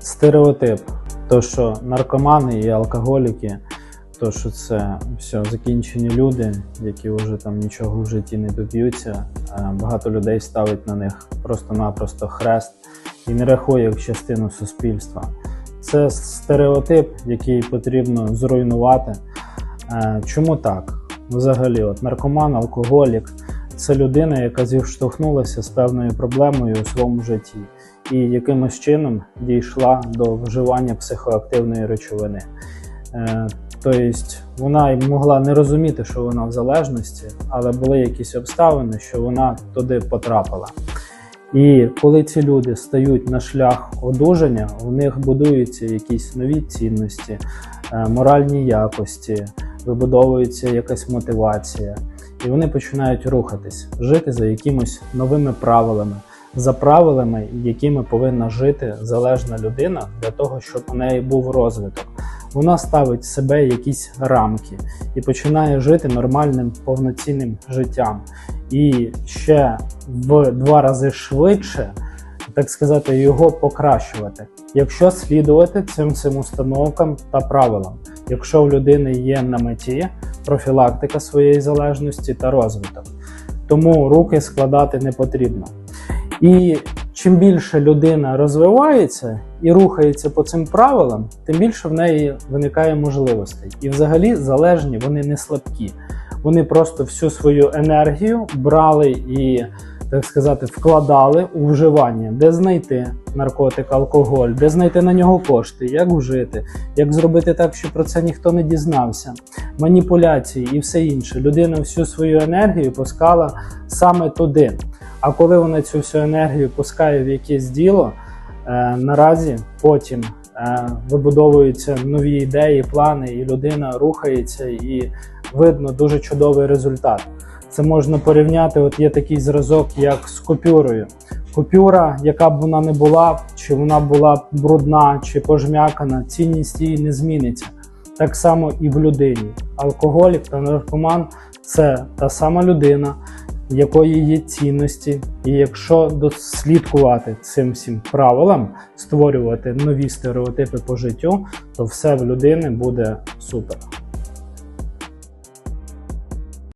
стереотип, то що наркомани і алкоголіки, то що це все закінчені люди, які вже там нічого в житті не доб'ються. Багато людей ставить на них просто-напросто хрест і не рахує як частину суспільства. Це стереотип, який потрібно зруйнувати. Е, Чому так? Взагалі, от наркоман, алкоголік це людина, яка зіштовхнулася з певною проблемою у своєму житті і якимось чином дійшла до вживання психоактивної речовини. Е, Тобто вона могла не розуміти, що вона в залежності, але були якісь обставини, що вона туди потрапила. І коли ці люди стають на шлях одужання, у них будуються якісь нові цінності, е, моральні якості, вибудовується якась мотивація, і вони починають рухатись, жити за якимось новими правилами, за правилами, якими повинна жити залежна людина для того, щоб у неї був розвиток. Вона ставить себе якісь рамки і починає жити нормальним повноцінним життям. І ще в два рази швидше, так сказати, його покращувати, якщо слідувати цим цим установкам та правилам, якщо в людини є на меті профілактика своєї залежності та розвиток. Тому руки складати не потрібно. І чим більше людина розвивається і рухається по цим правилам, тим більше в неї виникає можливостей. І взагалі залежні вони не слабкі. Вони просто всю свою енергію брали і, так сказати, вкладали у вживання, де знайти наркотик, алкоголь, де знайти на нього кошти, як вжити, як зробити так, щоб про це ніхто не дізнався, маніпуляції і все інше. Людина всю свою енергію пускала саме туди. А коли вона цю всю енергію пускає в якесь діло, е, наразі потім е, вибудовуються нові ідеї, плани, і людина рухається, і видно дуже чудовий результат. Це можна порівняти. От є такий зразок, як з купюрою. Купюра, яка б вона не була, чи вона була брудна, чи пожмякана, цінність її не зміниться. Так само і в людині. Алкоголік та наркоман це та сама людина, якої є цінності, і якщо дослідкувати цим всім правилам, створювати нові стереотипи по життю, то все в людини буде супер.